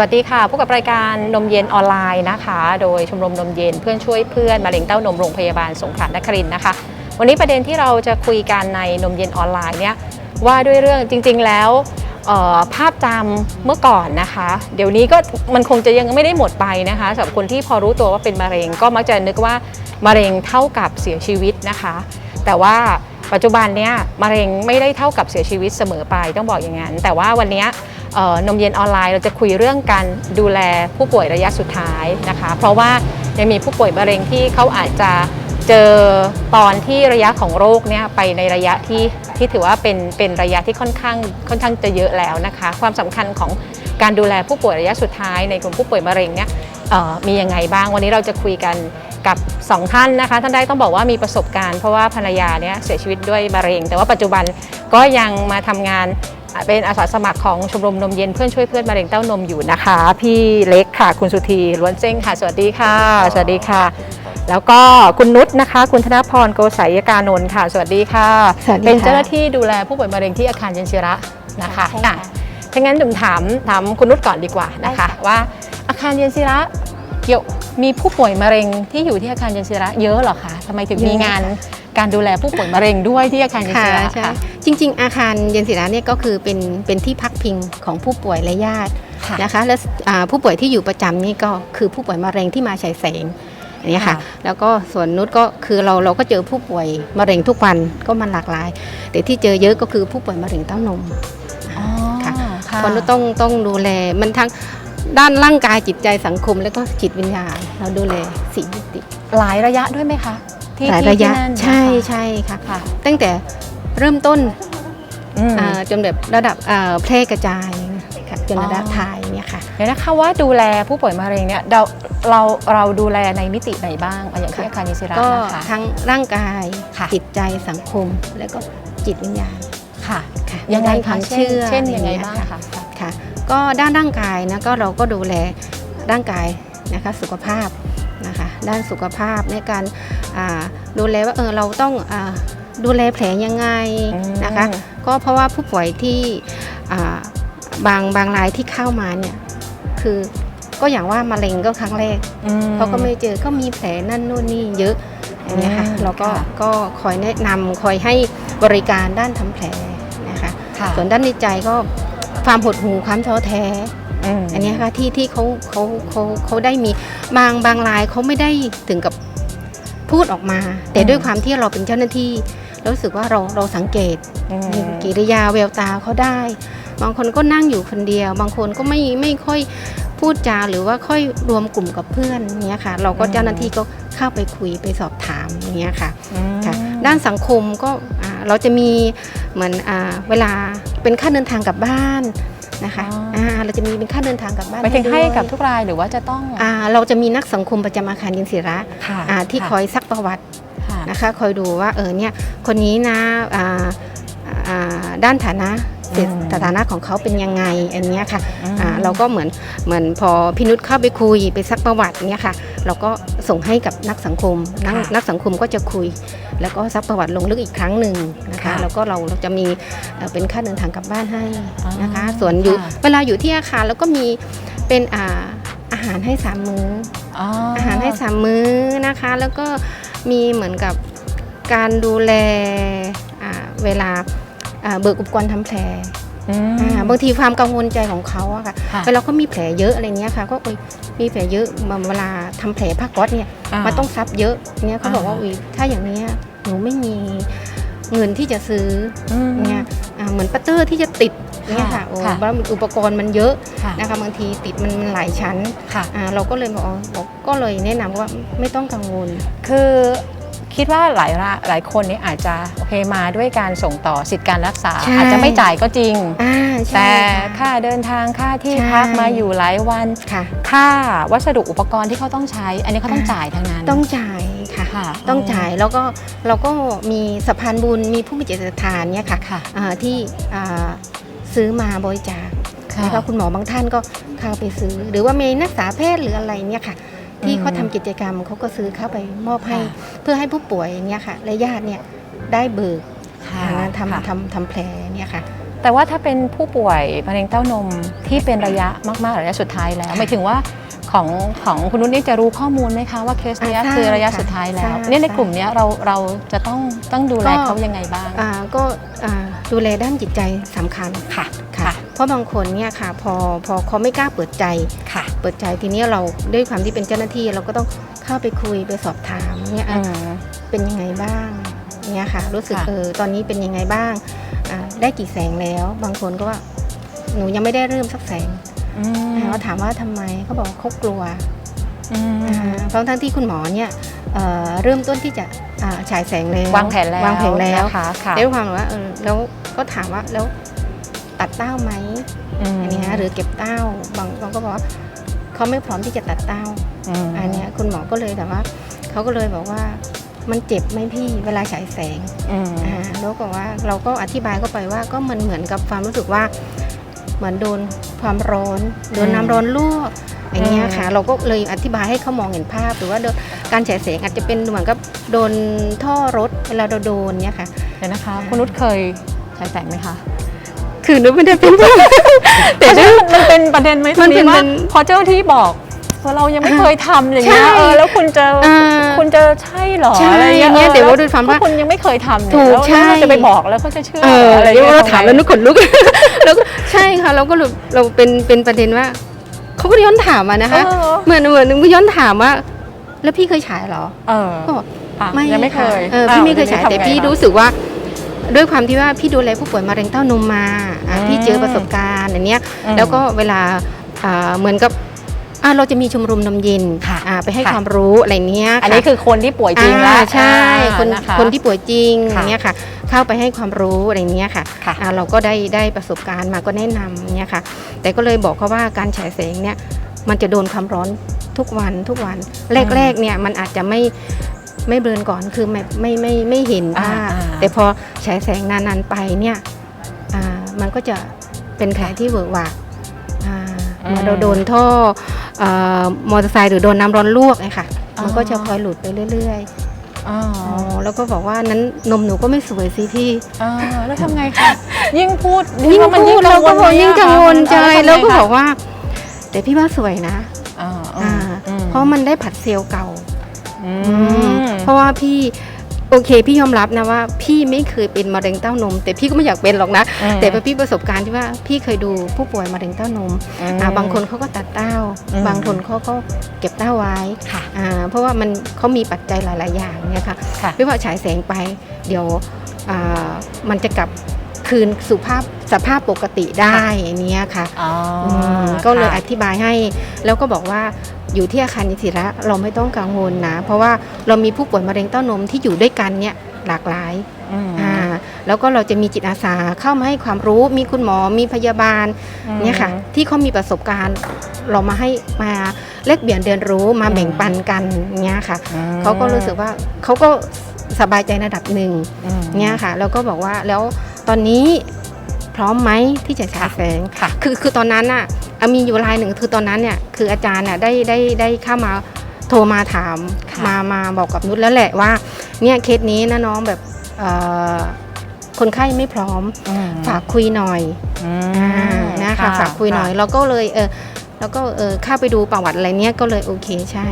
วัสดีค่ะพบกับรายการนมเย็นออนไลน์นะคะ โดยชมรมนมเย็นเพื่อนช่วยเพื่อนมะเร็งเต้านมโรงพยาบาลสงขลานครินทร์นะคะ วันนี้ประเด็นที่เราจะคุยกันในนมเย็นออนไลน์เนี่ยว่าด้วยเรื่องจริง ๆ แล้วภาพจำเมื่อก่อนนะคะ เดี๋ยวนี้ก็มันคงจะยังไม่ได้หมดไปนะคะสำหรับคนที่พอรู้ตัวว่าเป็นมะเร็งก็มักจะนึกว่ามะเร็งเท่ากับเสียชีวิตนะคะ แต่ว่าปัจจุบันเนี้ยมะเร็งไม่ได้เท่ากับเสียชีวิตเสมอไปต้องบอกอย่างนั้น แต่ว่าวันนี้ นมเย็นออนไลน์เราจะคุยเรื่องการดูแลผู้ป่วยระยะสุดท้ายนะคะ เพราะว่ายังมีผู้ป่วยมะเร็งที่เขาอาจจะเจอตอนที่ระยะของโรคเนี่ยไปในระยะที่ที่ถือว่าเป็นเป็นระยะที่ค่อนข้างค่อนข้างจะเยอะแล้วนะคะ ความสำคัญของการดูแลผู้ป่วยระยะสุดท้ายในกลุ่มผู้ป่วยมะเร็งเนี่ยมียังไงบ้างวันนี้เราจะคุยกันกับสองท่านนะคะ ท่านได้ต้องบอกว่ามีประสบการณ์เพราะว่าภรรยาเนี่ยเสียชีวิตด้วยมะเร็ง แต่ว่าปัจจุบันก็ยังมาทำงาน เป็นอาสาสมัครของชมรมนมเย็นเพื่อนช่วยเพื่อนมะเร็งเต้านมอยู่นะคะ พี่เล็กค่ะ คุณสุธีล้วนเจ้งค่ะ สวัสดีค่ะ สวัสดีค่ะ แล้วก็คุณนุชนะคะ คุณธนพรโกศัยกานนท์ค่ะสวัสดีค่ะ สวัสดีค่ะ เป็นเจ้าหน้าที่ดูแลผู้ป่วยมะเร็งที่อาคารเย็นชิระนะคะใช่ค่ะอะถ้างั้นผมถามถามคุณนุชก่อนดีกว่านะคะได้ค่ะว่าอาคารเย็นชิระเกี่ยวมีผู้ป่วยมะเร็งที่อยู่ที่อาคารเย็นชิระเยอะเหรอคะทำไมถึงมีงาน การดูแลผู้ป่วยมะเร็งด้วยที่อาคารเย็นค่ะชิระใช่ค่ะจริง ๆ อาคารเย็นศิราเนี่ยก็คือเป็นเป็นที่พักพิงของผู้ป่วยและญาติค่ะนะคะและอ่าผู้ป่วยที่อยู่ประจำนี่ก็คือผู้ป่วยมะเร็งที่มาฉายแสงอันนี้ค่ะค่ะแล้วก็ส่วนนุชก็คือเราเราก็เจอผู้ป่วยมะเร็งทุกวันก็มันหลากหลาย แต่ที่เจอเยอะก็คือผู้ป่วยมะเร็งเต้านมอ๋อค่ะค่ะเพราะนุชต้องต้องดูแลมันทั้งด้านร่างกายจิตใจสังคม แล้วก็จิตวิญญาณ เราดูแลสี่มิติหลายระยะด้วยไหมคะ ที่หลายที่ระยะที่นั่นใช่นะคะใช่ค่ะ ค่ะตั้งแต่เริ่มต้นอืม อ่าจนแบบระดับอ่าแพร่กระจายค่ะจนระดับอ๋อ ไทยเนี่ยค่ะ เดี๋ยวนะคะว่าดูแลผู้ป่วยมะเร็งเนี่ยเราเราเราดูแลในมิติไหนบ้างเอาอย่างที่อาคารเย็นชิระก็นะคะ ทั้งร่างกายค่ะ จิตใจสังคม แล้วก็จิตวิญญาณค่ะ ค่ะยังไงด้านคคะวามเช่นเชื่อเช่นยังไงอะรบ้างเงี้คะ ค่ะ ก็ด้านร่างกายนะก็เราก็ดูแลร่างกายนะคะสุขภาพนะคะ ด้านสุขภาพในการอ่าดูแลว่าเออเราต้องอาดูแลแผลยังไงนะคะก็เพราะว่าผู้ป่วยที่อ่าบางบางรายที่เข้ามาเนี่ยคือก็อย่างว่ามะเร็งก็ครั้งแรกอืมเขาก็ไม่เจอก็มีแผลนั่นนู่นนี่เยอะอย่างเงี้ยค่ะอืมเราก็ค่ะก็คอยแนะนำคอยให้บริการด้านทำแผลนะคะค่ะส่วนด้านในใจก็ความหดหู่ความท้อแท้ม อันเนี้ยค่ะที่ที่เขาเขาเขาเขาได้มีบางบางรายเขาไม่ได้ถึงกับพูดออกมา แต่ด้วยความที่เราเป็นเจ้าหน้าที่เรารู้สึกว่าเราเราสังเกตอืมในกิริยาแววตาเขาได้ บางคนก็นั่งอยู่คนเดียว บางคนก็ไม่ไม่ค่อยพูดจาหรือว่าค่อยรวมกลุ่มกับเพื่อนเนี้ยค่ะ เราก็อืมเจ้าหน้าที่ก็เข้าไปคุยไปสอบถามอย่างเงี้ยค่ะอืมค่ะ ด้านสังคมก็อ่าเราจะมีเหมือนอ่าเวลาเป็นค่าเดินทางกลับบ้านนะคะาเราจะมีเป็นค่าเดินทางกลับบ้านไปถึงให้ด้วยกับทุกรายหรือว่าจะต้องอ่าเราจะมีนักสังคมประจำอาคารยินศิระค่ะอ่าที่คอยซักประวัติค่ะนะคะคอยดูว่าเออเนี่ยคนนี้นะอ่าอ่าด้านฐานะเศรษฐอืมสถานะของเขาเป็นยังไงอันเนี้ยค่ะอืมอ่าเราก็เหมือนเหมือนพอพินุษเข้าไปคุยไปซักประวัติเนี้ยค่ะ เราก็ส่งให้กับนักสังคมนักค่ะนักสังคมก็จะคุย แล้วก็ซักประวัติลงลึกอีกครั้งหนึ่งนะคะค่ะแล้วก็เราเราจะมีเอ่อเป็นค่าเดินทางกลับบ้านให้นะคะอ๋อส่วนอยู่ค่ะเวลาอยู่ที่อาคารแล้วก็มีเป็นอ่าอาหารให้สามมื้ออ๋ออาหารให้สามมื้อนะคะ แล้วก็มีเหมือนกับการดูแลอ่าเวลาอ่าเบิกอุปกรณ์ทำแผล อืม อ่าบางทีความกังวลใจของเขาอะค่ะค่ะเวลาเขามีแผลเยอะอะไรเงี้ยค่ะ ก็เอ้ยมีแผลเยอะมาเวลาทำแผลผ้าก๊อซเนี่ยามันต้องซับเยอะเนี่ยเขาบอกว่าอ่า อุ้ยถ้าอย่างเนี้ยหนูไม่มีเงินที่จะซื้ออืมเนี่ยอ่าเหมือนปัตเตอร์ที่จะติดเนี่ยค่ะโอ้ค่ะ แล้วอุปกรณ์มันเยอะค่ะนะคะบางทีติดมันมันหลายชั้นค่ะ อ่าเราก็เลยบอกอ๋อบอกก็เลยแนะนำว่าไม่ต้องกังวล คือ คิดว่าหลายระหลายคนนี่อาจจะโอเคมาด้วยการส่งต่อสิทธิการรักษา ใช่ อาจจะไม่จ่ายก็จริง อ่าใช่แต่ค่ะ ค่าเดินทางค่าที่ใช่ พักมาอยู่หลายวัน ค่ะ ค่าวัสดุอุปกรณ์ที่เขาต้องใช้ อันนี้เขาต้องอ่า จ่ายทั้งนั้นต้องจ่ายค่ะ ค่ะต้องจ่ายแล้วก็เราก็มีสะพานบุญมีผู้มีจิตศรัทธาเนี่ยค่ะค่ะอ่าที่อ่าซื้อมาบริจาคค่ะนะคะคุณหมอบางท่านก็เข้าไปซื้อ หรือว่ามีนักศึกษาแพทย์หรืออะไรเนี่ยค่ะ ที่อืมเขาทำกิจกรรมเขาก็ซื้อเข้าไปมอบให้ ค่ะเพื่อให้ผู้ป่วยเนี่ยค่ะและญาติเนี่ยได้เบิกค่ะอ่าค่ะทำทำทำแผลเนี่ยค่ะ แต่ว่าถ้าเป็นผู้ป่วยมะเร็งเต้านมที่เป็นระยะมากๆระยะสุดท้ายแล้วหมายถึงว่าของของคุณนุชนี่จะรู้ข้อมูลไหมคะว่าเคสเนี้ยอ่าใช่คือระยะค่ะสุดท้ายแล้วใช่เนี่ยในใช่กลุ่มเนี้ยเราเราจะต้องต้องดูแลก็ เขายังไงบ้าง อ่าก็อ่าดูแลด้านจิตใจสำคัญค่ะ ค่ะค่ะเพราะบางคนเนี่ยค่ะพอพอเขาไม่กล้าเปิดใจ ค่ะ เปิดใจทีนี้เราด้วยความที่เป็นเจ้าหน้าที่เราก็ต้องเข้าไปคุยไปสอบถามเนี่ยอือะมเป็นยังไงบ้างเนี่ยค่ะ รู้สึกค่ะเออตอนนี้เป็นยังไงบ้างอ่าได้กี่แสงแล้ว บางคนก็ว่าหนูยังไม่ได้เริ่มสักแสงอืมเราถามว่าทำไมเขาบอกว่าเขากลัวอืมอ่าเพราะทั้งที่คุณหมอเนี่ยเอ่อเริ่มต้นที่จะอ่าฉายแสงแล้ววางแผนแล้ววางแผนแล้วนะคะค่ะด้วยความว่าเออแล้วก็ถามว่าแล้วตัดเต้าไหมมอันนี้นะหรือเก็บเต้าบางบางก็บอกว่า เขาไม่พร้อมที่จะตัดเต้ามอันเนี้ยคุณหมอก็เลยแต่ว่าเขาก็เลยบอกว่ามันเจ็บไหมพี่เวลาฉายแสงอืมอ่าแล้วก็ว่าเราก็อธิบายเข้าไปว่าก็มันเหมือนกับความรู้สึกว่า เหมือนโดนความร้อนโดนน้ำร้อนลวกอย่างเงี้ยค่ะ เราก็เลยอธิบายให้เขามองเห็นภาพ หรือว่าโดนการฉายแสงอาจจะเป็นเหมือนกับโดนท่อรถเวลาเราโดนเนี่ยค่ะเดี๋ยวนะคะ คุณนุชเคยใช้แสงไหมคะ คือนึกไม่ได้เป็นแต่มันเป็นประเด็นไหมตรมังนเป็นี้นว่าเป็นพอเจ้าหน้าที่บอกว่าเรายังไม่เคยทำอย่างเงี้ยใช่เออแล้วคุณจะอ่าคุณจะใช่เหรอใช่อะไรเงี้ยเนี่ยออแต่ว่าแล้ด้วยความว่าก็คุณยังไม่เคยทำเนี่ยถูกแล้วใช่แล้วเราจะไปบอกแล้วเขาจะเชื่อเอออะไรเดี๋ยวงี้ยเราทำไงถามแล้วนึกขนลุกแล้วก็ใช่ค่ะเราก็เลยเราเป็นเป็นประเด็นว่าเขาก็ย้อนถามมานะคะเออเหมือนเหมือนนึกย้อนถามว่า แล้วพี่เคยฉายเหรอเออก็บอกอะไม่ยังไม่เคยะเออพี่ไม่เคยฉายแต่พี่รู้สึกว่า ด้วยความที่ว่าพี่ดูแลผู้ป่วยมะเร็งเต้านมมาอะพี่เจอประสบการณ์อันเนี้ยอืมแล้วก็เวลาอ่าเหมือนกับอะเราจะมีชมรมนมเย็นค่ะอะไปให้ค่ะ ความรู้อะไรเนี้ยอันค่ะนี้คือคนที่ป่วยจริงแล้ว อ่าใช่คนอ่าะะคนที่ป่วยจริงค่ะเนี้ยค่ะ เข้าไปให้ความรู้อะไรเนี้ยค่ะค่ะอ่าเราก็ได้ได้ประสบการณ์มาก็แนะนำเนี้ยค่ะ แต่ก็เลยบอกเขาว่าการฉายแสงเนี่ยมันจะโดนความร้อนทุกวันทุกวัน แรกๆเนี่ยมันอาจจะไม่ ไม่เบิร์นก่อนคือไม่ไม่ไม่ไม่เห็นอ่าภาพอ่าแต่พอฉายแสงนานๆไปเนี่ยอ่ามันก็จะเป็นแผลที่เวิร์กหวากอ่าเหมื่อนเราโดนท่อเอ่อมอเตอร์ไซค์หรือโดนน้ำร้อนลวกเลยค่ะ มันก็จะพลอยหลุดไปเรื่อยอ๋อๆอ๋อแล้วก็บอกว่านั้นนมหนูก็ไม่สวยสิพี่อ่าแล้วทำไงคะยิ่งพูดยิ่งว่ามันพูดเราก็บอกยิ่งกังวลใจแล้แล้ววก็ก็บบออกกว่าแต่พี่ว่าสวยนะอ่าอ่าอืมเพราะมันได้ผัดเซลล์เก่าอืม เพราะว่าพี่โอเค พี่ยอมรับนะว่า พี่ไม่เคยเป็นมะเร็งเต้านม แต่พี่ก็ไม่อยากเป็นหรอกนะอืมแต่พอพี่ประสบการณ์ที่ว่าพี่เคยดูผู้ป่วยมะเร็งเต้านมอืมอ่าบางคนเขาก็ตัดเต้าอืมบางคนเขาก็เก็บเต้าไว้ค่ะอ่าเพราะว่ามันเขามีปัจจัยหลาย ๆ อย่างเนี่ยค่ะค่ะไม่ว่าฉายแสงไป เดี๋ยวอ่ามันจะกลับคืนสุภาพสภาพปกติได้อันเนี้ยค่ะอ๋อมก็เลยอค่ะธิบายให้ แล้วก็บอกว่า อยู่ที่อาคารนิสิระเราไม่ต้องกังวลนะ เพราะว่าเรามีผู้ป่วยมะเร็งเต้านมที่อยู่ด้วยกันเนี่ยหลากหลายอืมอ่าแล้วก็เราจะมีจิตอาสาเข้ามาให้ความรู้มีคุณหมอมีพยาบาลอืมเนี่ยค่ะที่เขามีประสบการณ์เรามาให้มาแลกเปลี่ยนเรียนรู้มาอืมแบ่งปันกันเนี่ยค่ะอืมเขาก็รู้สึกว่าเขาก็สบายใจระดับหนึ่งอืมเนี่ยค่ะแล้วก็บอกว่าแล้วตอนนี้พ ร้อมไหมที่จะฉายแสงค่ะ คือคือตอนนั้นน่ะอะมีอยู่รายหนึ่งคือตอนนั้นเนี่ยคืออาจารย์น่ะได้ได้ได้เข้ามาโทรมาถามค่ะมามาบอกกับนุชแล้วแหละว่าเนี่ยเคสนี้นะน้องแบบเอ่อคนไข้ไม่พร้อมอืมฝากคุยหน่อยอืมอ่านะคะฝากคุยหน่อยเราก็เลยเออแล้วก็เออเข้าไปดูประวัติอะไรเนี้ยก็เลยโอเคใช่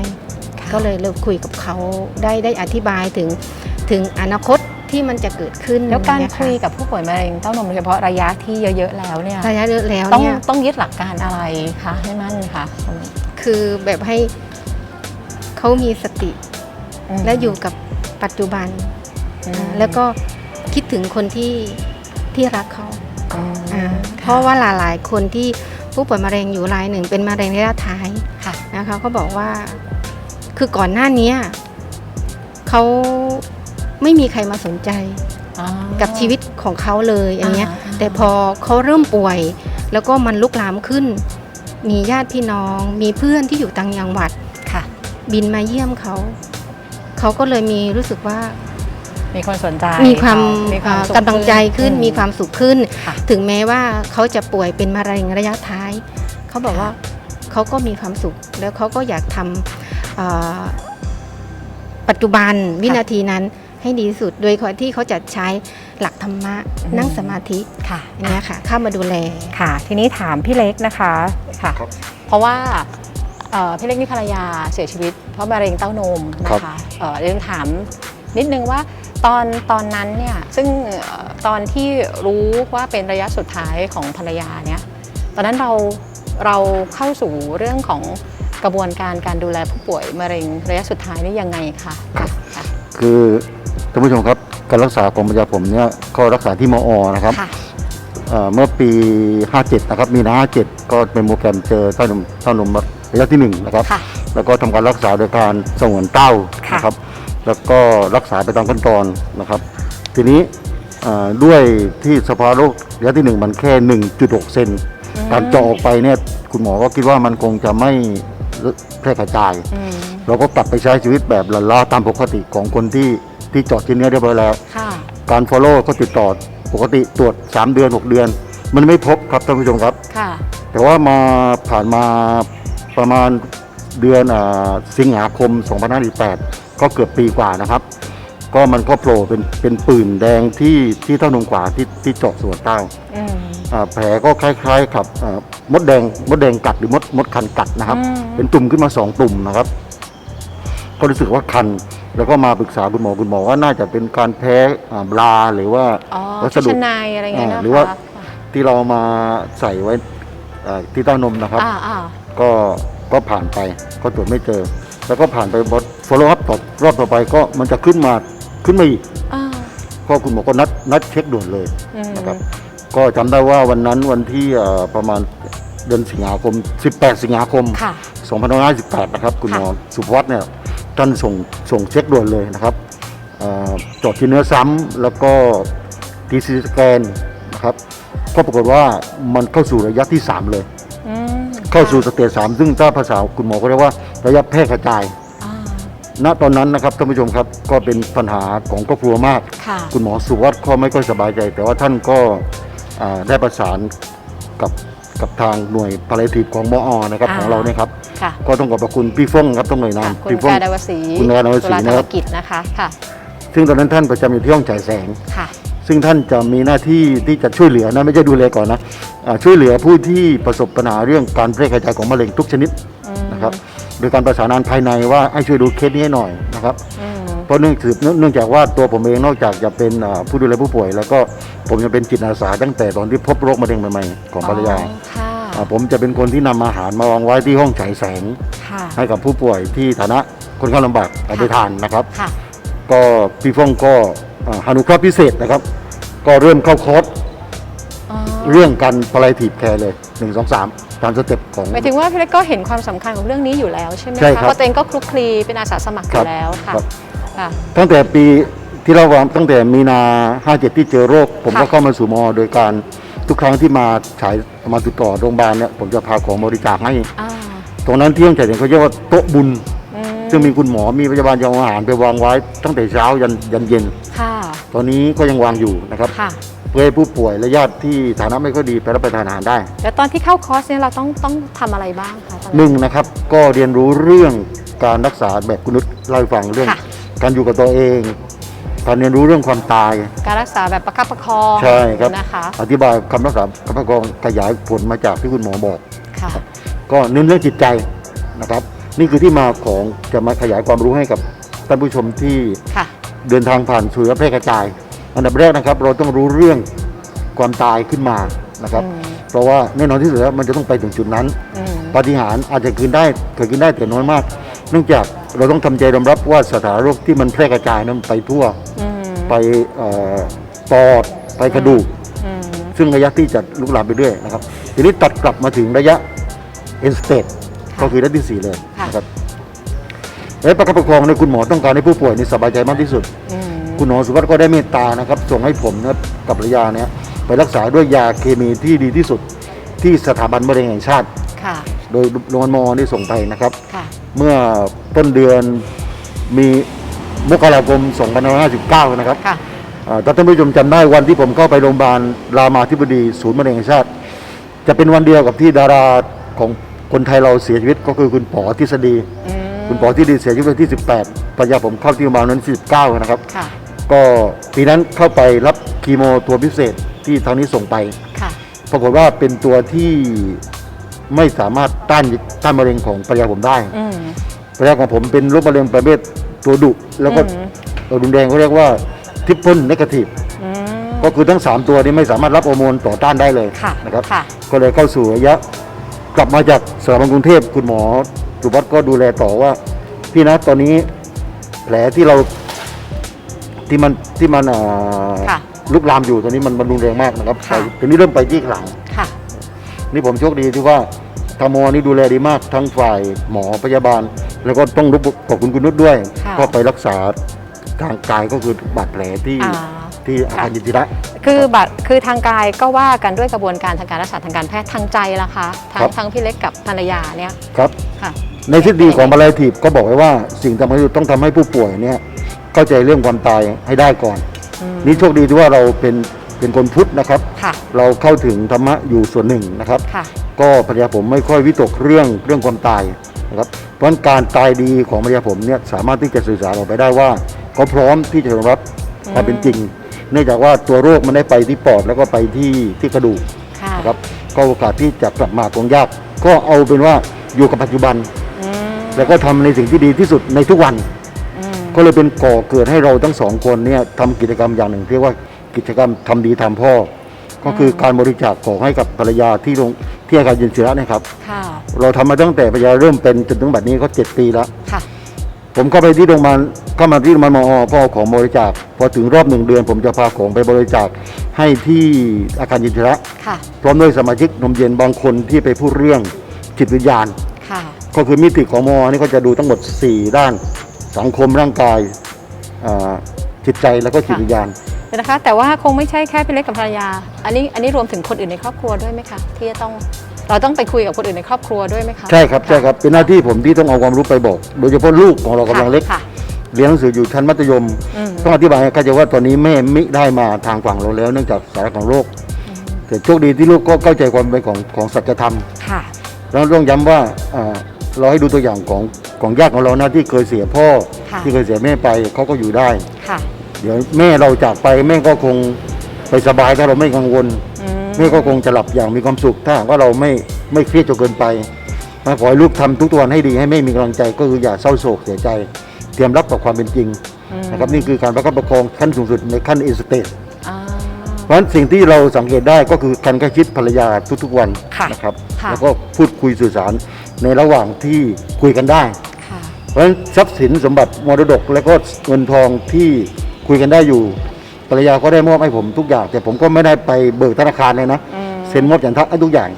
ค่ะก็เลยเราคุยกับเขาได้ได้อธิบายถึงถึงอนาคต ที่มันจะเกิดขึ้นแล้วการเนี่ยะคุยกับผู้ป่วยมะเร็งเต้านมโดยเฉพาะระยะที่เยอะๆแล้วเนี่ยระยะเยอะแล้วต้องเนี่ยต้องยึดหลักการอะไรคะให้มั่นคะคือแบบให้เขามีสติมและอยู่กับปัจจุบัน อืมแล้วก็คิดถึงคนที่ที่รักเขาอืมอ่าค่เพราะว่าหลายๆ คนที่ผู้ป่วยมะเร็งอยู่รายหนึ่ง เป็นมะเร็งระยะท้าย ค่ะนะคะเขาบอกว่าคือก่อนหน้านี้เขา ไม่มีใครมาสนใจอ๋อกับชีวิตของเขาเลยอย่างเงี้ยอ่าแต่พอเขาเริ่มป่วย แล้วก็มันลุกลามขึ้น มีญาติพี่น้อง มีเพื่อนที่อยู่ต่างจังหวัดค่ะ บินมาเยี่ยมเขาเขาก็เลยมีรู้สึกว่า มีคนสนใจ มีความมีความเอ่อสุขกำลังใจขึ้นอืมีความสุขขึ้นค่ะถึงแม้ว่าเขาจะป่วยเป็นมะเร็งระยะท้ายเขาบอกว่าเขาก็มีความสุข แล้วเขาก็อยากทำเอ่อปัจจุบันวินาทีนั้น ให้ดีที่สุด โดยที่เขาจะใช้หลักธรรมะอืมนั่งสมาธิค่ะอย่างเนี้ยค่ะเข้ามาดูแลค่ะ ทีนี้ถามพี่เล็กนะคะค่ะครับเพราะว่าเอ่อพี่เล็กนี่ภรรยาเสียชีวิต เพราะมะเร็งเต้านมนะคะเอ่อเรียนถามนิดนึงว่าตอนตอนนั้นเนี่ยซึ่งเอ่อตอนที่รู้ว่าเป็นระยะสุดท้ายของภรรยาเนี่ยตอนนั้นเราเราเข้าสู่เรื่องของกระบวนการการดูแลผู้ป่วยมะเร็งระยะสุดท้ายนี่ยังไงคะค่ะค่ะคือ ท่านผู้ชมครับการรักษาของปัญญาผมเนี่ยก็รักษาที่มอนะครับค่ะ เอ่อเมื่อปี 57 นะครับ มีนา57 ก็เป็นโปรแกรมเจอเต้านมเต้านมระยะที่1นะครับ ค่ะ แล้วก็ทำการรักษาโดยการสงวนเต้าค่ะ นะครับ แล้วก็รักษาไปตามขั้นตอนนะครับ ทีนี้เอ่อด้วยที่สภาวะโรคระยะที่1มันแค่ 1.6 เซน การเจาะออกไปเนี่ยคุณหมอก็คิดว่ามันคงจะไม่แพร่กระจาย อืม เราก็กลับไปใช้ชีวิตแบบละล่าตามปกติของคนที่ ที่เจาะชิ้นเนื้อเรียบร้อยแล้ว ค่ะ การ follow ก็ติดต่อปกติตรวจ 3 เดือน 6 เดือน มันไม่พบครับท่านผู้ชมครับ ค่ะ แต่ว่ามาผ่านมาประมาณเดือนอาสิงหาคม 2518 ก็เกือบปีกว่านะครับ ก็มันก็โผล่เป็นเป็นปืนแดงที่ที่เต้านมขวาที่ที่เจาะส่วนใต้อืม อ่าแผลก็คล้ายๆกับอ่ามดแดงมดแดงกัดหรือมดมดคันกัดนะครับ อืม เป็นตุ่มขึ้นมาสองตุ่มนะครับ ก็รู้สึกว่าคัน แล้วก็มาปรึกษาคุณหมอคุณหมอว่าน่าจะเป็นการแพ้อ่าบลาหรือว่าอ๋อวัสชุดดุ ชั้นในอะไรเงี้ยอ่านะคะหรือว่าที่เรามาใส่ไว้อ่าที่เต้านมนะครับ อ่าอ่าก็ก็ผ่านไปก็ตรวจไม่เจอ แล้วก็ผ่านไปบท follow up ต่อรอบต่อไปก็มันจะขึ้นมาขึ้นมาอีกอ่าก็คุณหมอก็นัดนัดเช็คด่วนเลย อืมนะครับ ก็จำได้ว่าวันนั้นวันที่เอ่อประมาณเดือนสิงหาคม 18 สิงหาคมค่ะ 2518 นะครับ คุณหมอสุภวัฒน์เนี่ย ท่านส่งส่งเช็คด่วนเลยนะครับเอ่อเจอดที่เนื้อซ้ำแล้วก็ทีซีสแกนนะครับก็ปรากฏว่ามันเข้าสู่ระยะที่ 3 เลยอืมเข้าสู่สเตจสามซึ่งถ้าภาษาคุณหมอก็เรียกว่าระยะแพร่กระจายอ่าณตอนนั้นนะครับท่านผู้ชมครับก็เป็นปัญหาของครอบครัวมากค่ะคุณหมอสุวัสด์ก็ไม่ค่อยสบายใจ แต่ว่าท่านก็อ่าได้ประสานกับ กับทางหน่วยพาราทีของมอนะครับอ่าของเราเนี่ยครับค่ะก็ต้องขอบพระคุณพี่ฟงครับต้องหน่วยนาค่ะนคุณพี่ฟงกาดาวศรีคุณกาดาวศรีตุลาธนะรครรัมบกิจนะคะค่ะซึ่งตอนนั้นท่านประจำอยู่ที่ห้องฉายแสงค่ะ ซึ่งท่านจะมีหน้าที่ที่จะช่วยเหลือนะไม่ใช่ดูแลก่อนนะอ่าช่วยเหลือผู้ที่ประสบปัญหาเรื่องการแพร่กระจายของมะเร็งทุกชนิดอืมนะครับโดยการประสานงานภายในว่าให้ช่วยดูเคสนี้ให้หน่อยนะครับอืม เพราะเนื่องสืบเนื่องเนื่องจากว่าตัวผมเองนอกจากจะเป็นอ่าผู้ดูแลผู้ป่วย แล้วก็ผมจะเป็นจิตอาสาตั้งแต่ตอนที่พบโรคมะเร็งใหม่ๆของภรรยาอ๋อค่ะาผมจะเป็นคนที่นำอาหารมาวางไว้ที่ห้องฉายแสงค่ะให้กับผู้ป่วยที่ฐานะคนข้างลำบากเอาไปทานนะครับค่ะก็พี่ฟงก็อ่าฮานุเคราะห์พิเศษนะครับ ก็เริ่มเข้าคอร์สอ๋อเรื่องการพลายทีบแคร์เลย1 2 3ตามสเต็ปของหมายถึงว่าพี่เล็กก็เห็นความสำคัญของเรื่องนี้อยู่แล้วใช่ไหมใช่คะครับเพราะตัวเองก็คลุกคลีเป็นอาสาสมัครอครับยู่แล้วค่ะ ครับค่ะตั้งแต่ปีที่เราวางตั้งแต่มีนา57ที่เจอโรค ผมก็ค่ะเข้ามาสู่มอ โดยการทุกครั้งที่มาฉายมาติดต่อโรงพยาบาลเนี่ยผมจะพาของบริจาคให้อ่าตรงนั้นที่ห้องฉายแสงเขาเรียกว่าโต๊ะบุญอืมซึ่งมีคุณหมอมีพยาบาลจะเอาอาหารไปวางไว้ตั้งแต่เช้ายันยันเย็นค่ะตอนนี้ก็ยังวางอยู่นะครับค่ะเพื่อให้ผู้ป่วยและญาติที่ฐานะไม่ค่อยดีไปรับประทานอาหารได้ แล้วตอนที่เข้าคอร์สเนี่ยเราต้องต้องทำอะไรบ้างคะตอนหนั้นนึ่งนะครับก็เรียนรู้เรื่องการรักษาแบบคุณนุชเล่าให้ฟังเรื่องค่ะ การอยู่กับตัวเอง การเรียนรู้เรื่องความตาย การรักษาแบบประคับประคองใช่ครับนะคะอธิบายคำรักษาคำพระกองขยายผลมาจากที่คุณหมอบอกค่ะก็เน้นเรื่องจิตใจนะครับ นี่คือที่มาของจะมาขยายความรู้ให้กับท่านผู้ชมที่ค่ะ เดินทางผ่านสู่ระแพร่กระจาย อันดับแรกนะครับ เราต้องรู้เรื่องความตายขึ้นมานะครับ อืม เพราะว่าแน่นอนที่สุดแล้วมันจะต้องไปถึงจุดนั้น อืมปาฏิหาริย์อาจจะเกิดได้เกิดขึ้นได้แต่น้อยมาก เนื่องจากเราต้องทำใจยอมรับว่าสถานโรคที่มันแพร่กระจายนั้นไปทั่วอืมไปเอ่อปอดไปกระดูกอืมซึ่งระยะที่จะลุกลามไปเรื่อยนะครับ ทีนี้ตัดกลับมาถึงระยะ end stage ก็คือระยะที่ 4 เลยค่ะนะครับและประคับประคองในยคุณหมอต้องการให้ผู้ป่วยนี่สบายใจมากที่สุดอืมคุณหมอสุวัสด์ก็ได้เมตตานะครับ ส่งให้ผมนะครับกับภรรยาเนี่ยไปรักษาด้วยยาเคมีที่ดีที่สุด ที่สถาบันมะเร็งแห่งชาติค่ะโดยโรงพยาบาลมอนี่ส่งไปนะครับค่ะ เมื่อต้นเดือนมีมกราคม2559 นะครับค่ะ อ่าถ้าท่านผู้ชมจำได้วันที่ผมเข้าไปโรงพยาบาลรามาธิบดีศูนย์มะเร็งแห่งชาติ จะเป็นวันเดียวกับที่ดาราของคนไทยเราเสียชีวิตก็คือคุณปอทฤษฎี อืมคุณปอทฤษฎีเสียชีวิตวันที่ 18ปัญญาผมเข้าที่โรงพยาบาลนั้นที่19 นะครับ ค่ะ ก็ปีนั้นเข้าไปรับคีโมตัวพิเศษที่ทางนี้ส่งไป ค่ะ ปรากฏว่าเป็นตัวที่ ไม่สามารถต้านต้านมะเร็งของภรรยาผมได้อืม ภรรยาของผมเป็นโรคมะเร็งประเภทตัวดุ แล้วก็อืม ตัวรุนแรงเขาเรียกว่าทิปเปิลเนกาทีฟอืม ก็คือทั้ง 3 ตัวนี้ไม่สามารถรับฮอร์โมนต่อต้านได้เลยค่ะนะครับ ค่ะ ก็เลยเข้าสู่ระยะกลับมาจากสถาบันกรุงเทพคุณหมอสุวัฒน์ก็ดูแลต่อว่า พี่นะตอนนี้แผลที่เราที่มันที่มันอ่าค่ะลุกลามอยู่ตอนนี้มันมันรุนแรงมากนะครับค่ะ ไปทีนี้เริ่มไปที่หลังค่ะ นี่ผมโชคดีที่ว่าทมนี่ดูแลดีมากทั้งฝ่ายหมอพยาบาล แล้วก็ต้องรบขอบคุณคุณนุชด้วย ค่ะก็ไปรักษาทางกายก็คือบาดแผลที่อ่า ที่อาคารยินจิระ คือบัตรคือทางกายก็ว่ากันด้วยกระบวนการทางการรักษาทางการแพทย์ทางใจล่ะคะทั้งครับทั้งพี่เล็กกับภรรยาเนี่ยครับ ค่ะ ในทฤษฎีของมาลายทีฟก็บอกไว้ว่าสิ่งสำคัญที่สุดต้องทำให้ผู้ป่วยเนี่ยเข้าใจเรื่องความตายให้ได้ก่อน อืม นี่โชคดีที่ว่าเราเป็น เป็นคนพุทธนะครับ ค่ะ เราเข้าถึงธรรมะอยู่ส่วนหนึ่งนะครับ ค่ะ ก็ภรรยาผมไม่ค่อยวิตกเรื่องเรื่องความตายนะครับเพราะฉะนั้นการตายดีของภรรยาผมเนี่ยสามารถที่จะสื่อสารออกไปได้ว่าเขาพร้อมที่จะยอมรับความเป็นจริง เนื่องจากว่าตัวโรคมันได้ไปที่ปอดแล้วก็ไปที่ที่กระดูกค่ะนะครับก็โอกาสที่จะกลับมาคงยากก็เอาเป็นว่าอยู่กับปัจจุบัน อืมแล้วก็ทำในสิ่งที่ดีที่สุดในทุกวัน อืมก็เลยเป็นก่อเกิดให้เราทั้งสองคนเนี่ยทำกิจกรรมอย่างหนึ่งเรียกว่า กิจกรรมทำดีทำพ่อ ก็คือการบริจาคของให้กับภรรยาที่โรงที่อาคารยินศิระนะครับค่ะเราทำมาตั้งแต่ภรรยาเริ่มเป็นจนถึงบัดนี้ก็เจ็ดปีแล้วค่ะผมเข้าไปที่โรงพยาบาลเข้ามาที่โรงพยาบาลมอพ่อของบริจาค พอถึงรอบหนึ่งเดือน ผมจะพาของไปบริจาคให้ที่อาคารยินศิระค่ะพร้อมด้วยสมาชิกนมเย็นบางคนที่ไปพูดเรื่องจิตวิญญาณค่ะก็คือมิติของมอนี่ก็จะดูทั้งหมด 4 ด้านสังคมร่างกายอ่าจิตใจแล้วก็จิตวิญญาณเดี๋ยว นะคะ แต่ว่าคงไม่ใช่แค่พี่เล็กกับภรรยา อันนี้อันนี้รวมถึงคนอื่นในครอบครัวด้วยไหมคะที่จะต้องเราต้องไปคุยกับคนอื่นในครอบครัวด้วยไหมคะใช่ครับใช่ครับเป็นหน้าที่ผมที่ต้องเอาความรู้ไปบอก โดยเฉพาะลูกของเรากำลังเล็กค่ะ เรียนหนังสืออยู่ชั้นมัธยม อืม ต้องอธิบายให้เข้าใจว่าตอนนี้แม่มิได้มาทางฝั่งเราแล้วเนื่องจากสาระของโลกแต่โชคดีที่ลูกก็เข้าใจความเป็นของของสัจธรรม ค่ะ แล้วต้องย้ำว่าอ่าเราให้ดูตัวอย่างของของญาติของเรานะที่เคยเสียพ่อ ค่ะ ที่เคยเสียแม่ไปเขาก็อยู่ได้ ค่ะ เดี๋ยวแม่เราจากไปแม่ก็คงไปสบายถ้าเราไม่กังวล อืมแม่ก็คงจะหลับอย่างมีความสุข ถ้าหากว่าเราไม่ไม่เครียดจนเกินไปมาขอให้ลูกทำทุกตัวให้ดีให้แม่มีกำลังใจก็คืออย่าเศร้าโศกเสียใจ เตรียมรับกับความเป็นจริงอืมนะครับนี่คือการประคับประคองขั้นสูงสุดในขั้นอินสเตท อ่า เพราะฉะนั้นสิ่งที่เราสังเกตได้ก็คือการใกล้ชิดภรรยาทุกๆวันค่ะนะครับ ค่ะ แล้วก็พูดคุยสื่อสารในระหว่างที่คุยกันได้ ค่ะ เพราะฉะนั้นทรัพย์สินสมบัติมรดกและก็เงินทองที่ คุยกันได้อยู่ภรรยาก็ได้มอบให้ผมทุกอย่าง แต่ผมก็ไม่ได้ไปเบิกธนาคารเลยนะอืม เซ็นมอบอย่างทักให้ทุกอย่าง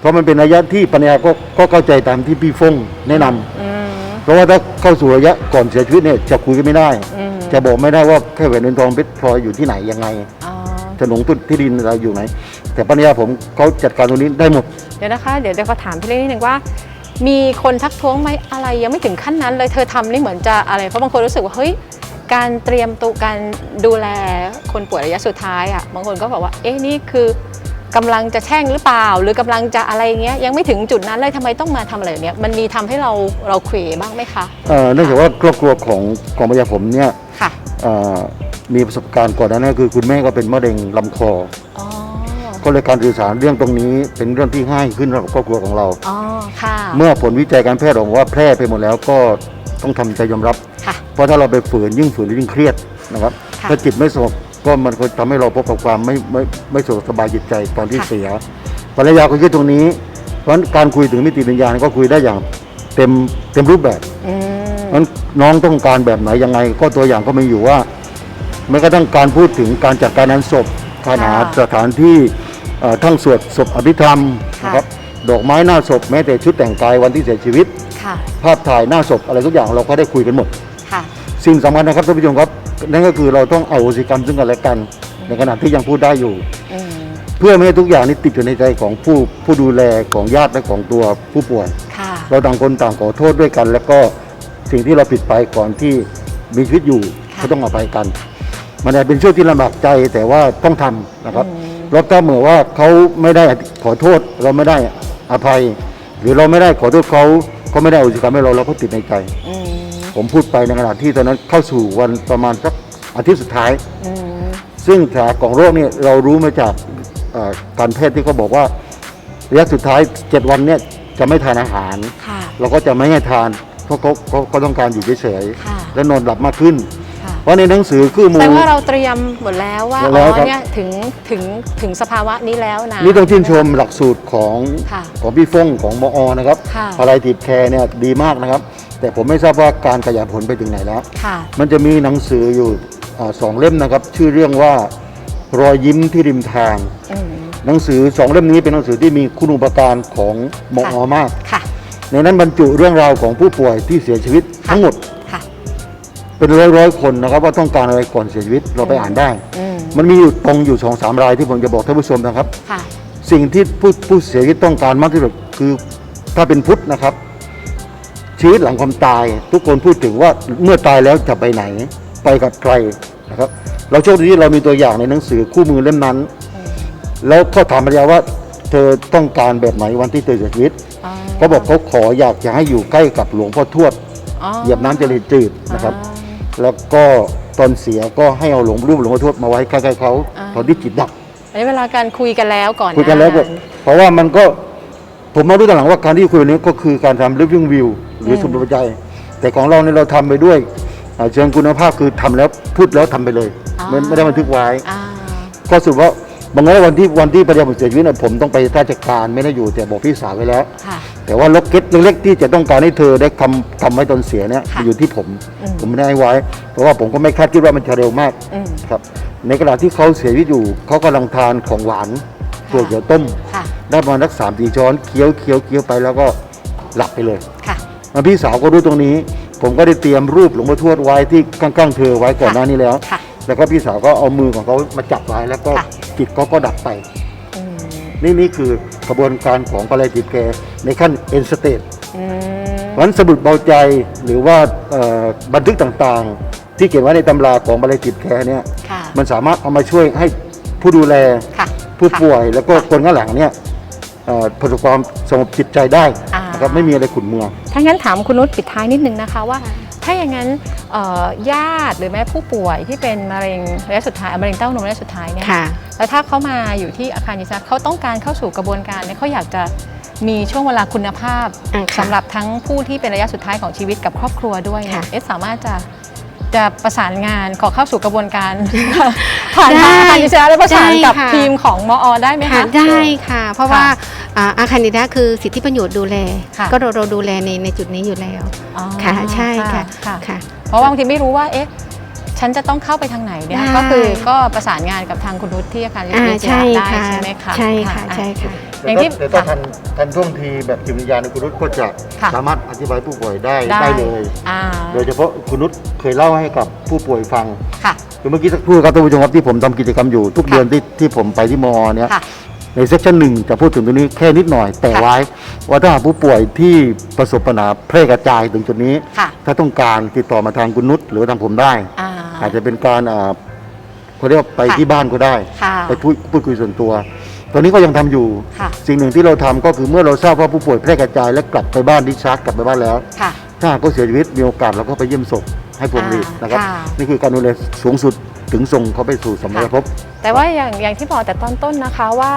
เพราะมันเป็นระยะที่ภรรยาก็ก็เข้าใจตามที่พี่ฟงแนะนำอืม เพราะว่าถ้าเข้าสู่ระยะก่อนเสียชีวิตเนี่ยจะคุยกันไม่ได้ อืม จะบอกไม่ได้ว่าแค่แหวนเงินทองเพชรพลอยอยู่ที่ไหนยังไงอ๋อโฉนงตุดที่ดินอะไรอยู่ไหน แต่ภรรยาผมเขาจัดการตรงนี้ได้หมด เดี๋ยวนะคะ เดี๋ยวเดี๋ยวขอถามพี่เล็กนิดนึงว่า มีคนทักท้วงไหมอะไรยังไม่ถึงขั้นนั้นเลย เธอทำนี่เหมือนจะอะไร เพราะบางคนรู้สึกว่า เฮ้ย การเตรียมตัวการดูแลคนป่วยระยะสุดท้ายอะบางคนก็บอกว่า เอ๊ะนี่คือกำลังจะแช่งหรือเปล่า หรือกำลังจะอะไรเงี้ยยังไม่ถึงจุดนั้นเลยทำไมต้องมาทำอะไรแบบเนี้ยมันมีทำให้เราเราเขวบ้างไหมคะเอ่อเนื่องจากว่าครอบครัวของของภรรยาผมเนี่ยค่ะเอ่อมีประสบการณ์ก่อนหนานั้นคือคุณแม่ก็เป็นมะเร็งลำคออ๋อก็เลยการสื่อสารเรื่องตรงนี้เป็นเรื่องที่ง่ายขึ้นสำหรับครอบครัวของเราอ๋อค่ะ เมื่อผลวิจัยการแพทย์ออกมาว่าแพร่ไปหมดแล้วก็ ต้องทำใจยอมรับค่ะเพราะถ้าเราไปฝืนยิ่งฝืนยิ่งเครียดนะครับค่ะถ้าจิตไม่สงบก็มันก็ทำให้เราพบกับความไม่ไม่ไม่สะดวกสบายจิตใจตอนที่ค่ะเสียภรรยาก็คิดตรงนี้ เพราะฉะนั้นการคุยถึงมิติวิญญาณก็คุยได้อย่างเต็มเต็มรูปแบบอืมเพราะฉะนั้นน้องต้องการแบบไหนยังไง ก็ตัวอย่างก็มีอยู่ว่าแม้กระทั่งการพูดถึงการจัดการงานศพการหาสถานที่เอ่อทั้งสวดศพอภิธรรมนะครับดอกไม้หน้าศพแม้แต่ชุดแต่งกายวันที่เสียชีวิต ค่ะ ภาพถ่ายหน้าศพอะไรทุกอย่างเราก็ได้คุยกันหมด ค่ะ สิ่งสำคัญนะครับท่านผู้ชมครับ นั่นก็คือเราต้องเอาโหสิกรรมซึ่งกันและกัน ในขณะที่ยังพูดได้อยู่ อืมเพื่อไม่ให้ทุกอย่างนี้ติดอยู่ในใจของผู้ผู้ดูแลของญาติและของตัวผู้ป่วย ค่ะ เราต่างคนต่างขอโทษด้วยกัน แล้วก็สิ่งที่เราผิดไปก่อนที่มีชีวิตอยู่ค่ะก็ต้องอภัยกัน มันอาจเป็นช่วงที่ลำบากใจแต่ว่าต้องทำนะครับอืมแล้วถ้าเมื่อว่าเขาไม่ได้ขอโทษเราไม่ได้อภัย หรือเราไม่ได้ขอโทษเขา เขาไม่ได้อโหสิกรรมให้เราเราก็ติดในใจ อืมผมพูดไปในขณะที่ตอนนั้นเข้าสู่วันประมาณสักอาทิตย์สุดท้าย อืมซึ่งสาของโรคเนี่ยเรารู้มาจากเอ่อการแพทย์ที่เขาบอกว่าระยะสุดท้าย 7 วันเนี่ยจะไม่ทานอาหาร ค่ะ เราก็จะไม่ให้ทานเพราะเขาเขาเขาต้องการอยู่เฉยค่ะ ๆและนอนหลับมากขึ้นค่ะ เพราะในหนังสือคู่มืแสดองว่าเราเตรียมหมดแล้วว่าหมดอ๋แล้วอครับเนี่ยถึงถึงถึงสภาวะนี้แล้วนะ นี่ต้องชื่นชมหลักสูตรของค่ะของพี่ฟงของมอนะครับค่ะ อะไรติดแคร์เนี่ยดีมากนะครับ แต่ผมไม่ทราบว่าการขยายผลไปถึงไหนแล้ว ค่ะ มันจะมีหนังสืออยู่อาสองเล่มนะครับ ชื่อเรื่องว่ารอยยิ้มที่ริมทาง อืม หนังสือสองเล่มนี้เป็นหนังสือที่มีคุณอุปการของมอค่ะ มาก ค่ะ ในนั้นบรรจุเรื่องราวของผู้ป่วยที่เสียชีวิตทั้งหมดค่ะ เป็นร้อยร้อยๆคนนะครับว่าต้องการอะไรก่อนเสียชีวิตเราไปอ่านได้ อืมมันมีอยู่ตรงอยู่สองสามรายที่ผมจะบอกท่านผู้ชมนะครับ ค่ะ สิ่งที่ผู้ผู้เสียชีวิตต้องการมากที่สุดคือถ้าเป็นพุทธนะครับ ชีวิตหลังความตาย ทุกคนพูดถึงว่าเมื่อตายแล้วจะไปไหน ไปกับใครนะครับ เราโชคดีที่เรามีตัวอย่างในหนังสือคู่มือเล่มนั้น แล้วเขาถามภรรยาว่าเธอต้องการแบบไหนวันที่เธอเสียชีวิตอ๋อเขาบอกเขาขออยากจะให้อยู่ใกล้กับหลวงพ่อทวด อ๋อ เหยียบน้ำเจริญจืดนะครับ อ๋อ แล้วก็ตอนเสียก็ให้เอาหลวงรูปหลวงพ่อทวดมาไว้ใกล้ๆเขาอ่า ตอนที่จิตดับอันนี้เวลาการคุยกันแล้วก่อนคุยกันแล้วก็หาเพราะว่ามันก็ผมมารู้ตอนหลังว่าการที่คุยวันนี้ก็คือการทำ living view หรืออืมสมุดประจัยแต่ของเราเนี่ยเราทำไปด้วยอ่าเชิงคุณภาพคือทำแล้วพูดแล้วทำไปเลย ไม่ไม่ได้บันทึกไว้ อ่า ก็สรุดว่า บางครั้งวันที่วันที่ปฏิบัติเสียชีวิตเนี่ยผมต้องไปราชการไม่ได้อยู่แต่บอกพี่สาวไว้แล้ว ค่ะ แต่ว่าล็อกเก็ตเล็กๆที่จะต้องการให้เธอได้ทำทำไว้ตอนเสียเนี่ยค่ะอยู่ที่ผม อืม ผมไม่ได้ให้ไว้ เพราะว่าผมก็ไม่คาดคิดว่ามันจะเร็วมากอืม ครับ ในขณะที่เขาเสียชีวิตอยู่เขากำลังทานของหวานตัวเขียวต้ม ค่ะ ได้ประมาณสักสามสี่ช้อนเคี้ยวเคี้ยวเคี้ยวไปแล้วก็หลับไปเลย ค่ะ แล้วพี่สาวก็รู้ตรงนี้ ผมก็ได้เตรียมรูปหลวงพ่อทวดไว้ที่ข้างๆเธอไว้ก่อนหน้านี้แล้ว ค่ะ แล้วก็พี่สาวก็เอามือของเขามาจับไว้แล้วก็ค่ะ จิตเขาก็ดับไป อืมนี่นี่คือกระบวนการของปลายจิตแกในขั้นเอ็นสเตทอืมเพราะฉะนั้นสมุดเบาใจหรือว่าเอ่อบันทึกต่างๆ ที่เขียนไว้ในตำราของบรรจิตแคร์เนี่ยค่ะมันสามารถเอามาช่วยให้ผู้ดูแล ค่ะผู้ป่วยแล้วก็คนข้างหลังเนี่ยเอ่อประสบความสงบจิตใจได้อ่านนะครับไม่มีอะไรขุ่นมัว ถ้างั้นถามคุณนุชปิดท้ายนิดนึงนะคะว่า ถ้าอย่างนั้นเอ่อญาติหรือแม้ผู้ป่วยที่เป็นมะเร็งระยะสุดท้ายมะเร็งเต้านมระยะสุดท้ายเนี่ยค่ะแล้วถ้าเขามาอยู่ที่อาคารยิซักเขาต้องการเข้าสู่กระบวนการเนี่ยเขาอยากจะมีช่วงเวลาคุณภาพอ่าค่ะสำหรับทั้งผู้ที่เป็นระยะสุดท้ายของชีวิตกับครอบครัวด้วยเนี่ยค่ะเอ๊ะสามารถจะจะประสานงานขอเข้าสู่กระบวนการผ่านทางได้อาคารยิซักและประสานได้กับค่ะทีมของมอได้ไหมค่ะคะได้ค่ะ เพราะว่าค่ะ อ่าอาคารนิดาคือสิทธิประโยชน์ดูแลค่ะก็เราเราดูแลในในจุดนี้อยู่แล้วอ๋อค่ะใช่ค่ะค่ะค่ะเพราะว่าบางทีไม่รู้ว่าเอ๊ะฉันจะต้องเข้าไปทางไหนเนี่ยได้ก็คือก็ประสานงานกับทางคุณนุชที่อาคารวิทอ่ายาใช่ได้ค่ะใช่ไหมคะใช่ค่ะอ่ใช่ค่ะอย่างที่แต่ถ้าค่ะทันทันท่วงทีแบบจิตวิญญาณในคุณนุชก็จะค่ะสามารถอธิบายผู้ป่วยได้ได้ได้เลยอ่าโดยเฉพาะคุณนุชเคยเล่าให้กับผู้ป่วยฟังค่ะคือเมื่อกี้สักครู่ครับท่านผู้ชมครับที่ผมทำกิจกรรมอยู่ทุกค่ะเดือนที่ที่ผมไปที่มอเนี่ยค่ะ ในเซสชันหนึ่งจะพูดถึงตรงนี้แค่นิดหน่อยแต่ค่ะไว้ ว่าถ้าหากผู้ป่วยที่ประสบปัญหาแพร่กระจายถึงจุดนี้ ค่ะถ้าต้องการติดต่อมาทางคุณนุชหรือทางผมได้ อ่า อาจจะเป็นการอ่าเขาเรียกว่าไปค่ะที่บ้านก็ได้ ค่ะไปพูดพูดคุยส่วนตัว ตอนนี้ก็ยังทำอยู่ ค่ะสิ่งหนึ่งที่เราทำก็คือเมื่อเราทราบว่าผู้ป่วยแพร่กระจายและกลับไปบ้านดิชาร์จกลับไปบ้านแล้ว ค่ะถ้าหากเขาเสียชีวิตมีโอกาสเราก็ไปเยี่ยมศพให้พวงหรีดอ่านนะครับ ค่ะ นี่คือการดูแลสูงสุด ถึงส่งเขาไปสู่สมรภพแต่ว่าอย่างอย่างที่บอกแต่ตอนต้นนะคะว่า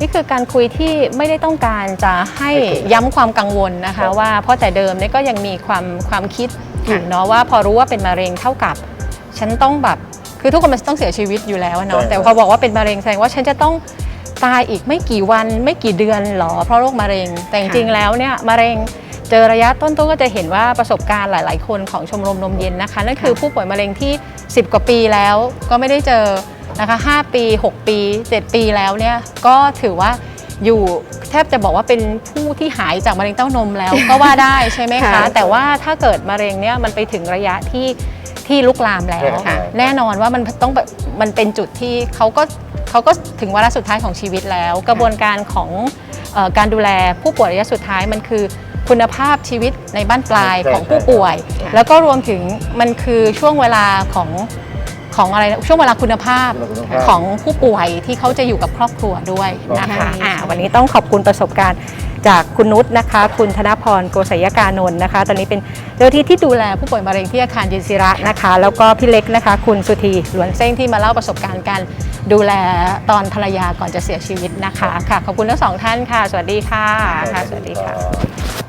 นี่คือการคุยที่ไม่ได้ต้องการจะให้ย้ำความกังวลนะคะว่าเพราะแต่เดิมเนี่ยก็ยังมีความความคิดอยู่เนาะว่าพอรู้ว่าเป็นมะเร็งเท่ากับ ฉันต้องแบบคือทุกคนมันต้องเสียชีวิตอยู่แล้วอะเนาะใช่แต่พอบอกว่าเป็นมะเร็งแสดงว่าฉันจะต้อง ตายอีกไม่กี่วันไม่กี่เดือนหรอเพราะโรคมะเร็ง แต่จริงๆแล้วเนี่ยมะเร็งเจอระยะต้นๆก็จะเห็นว่าประสบการณ์หลาย ๆ คนของชมรมนมเย็นนะคะนั่นคือผู้ป่วยมะเร็งที่ 10 กว่าปีแล้วก็ไม่ได้เจอนะคะ5ปี 6 ปี 7 ปีแล้วเนี่ยก็ถือว่าอยู่แทบจะบอกว่าเป็นผู้ที่หายจากมะเร็งเต้านมแล้วก็ว่าได้ใช่ไหมคะค่ะแต่ว่าถ้าเกิดมะเร็งเนี่ยมันไปถึงระยะที่ที่ลุกลามแล้วค่ะแน่นอนว่ามันต้องแบบมันเป็นจุดที่เขาก็ เขาก็ถึงวาระสุดท้ายของชีวิตแล้ว กระบวนการของเออการดูแลผู้ป่วยระยะสุดท้ายมันคือคุณภาพชีวิตในบ้านปลายใช่ของผู้ป่วยค่ะแล้วก็รวมถึงมันคือช่วงเวลาของของอะไรนะช่วงเวลาคุณภาพคุณภาพของผู้ป่วยที่เขาจะอยู่กับครอบครัวด้วยนะคะค่ะอ่าวันนี้ต้องขอบคุณประสบการณ์ จากคุณนุชนะคะ คุณธนพรโกศยกานนท์นะคะ ตอนนี้เป็นเจ้าที่ที่ดูแลผู้ป่วยมะเร็งที่อาคารเย็นศิระนะคะ แล้วก็พี่เล็กนะคะ คุณสุธีหลวนเส้งที่มาเล่าประสบการณ์การดูแลตอนภรรยาก่อนจะเสียชีวิตนะคะค่ะขอบคุณทั้งสองท่านค่ะ สวัสดีค่ะค่ะสวัสดีค่ะ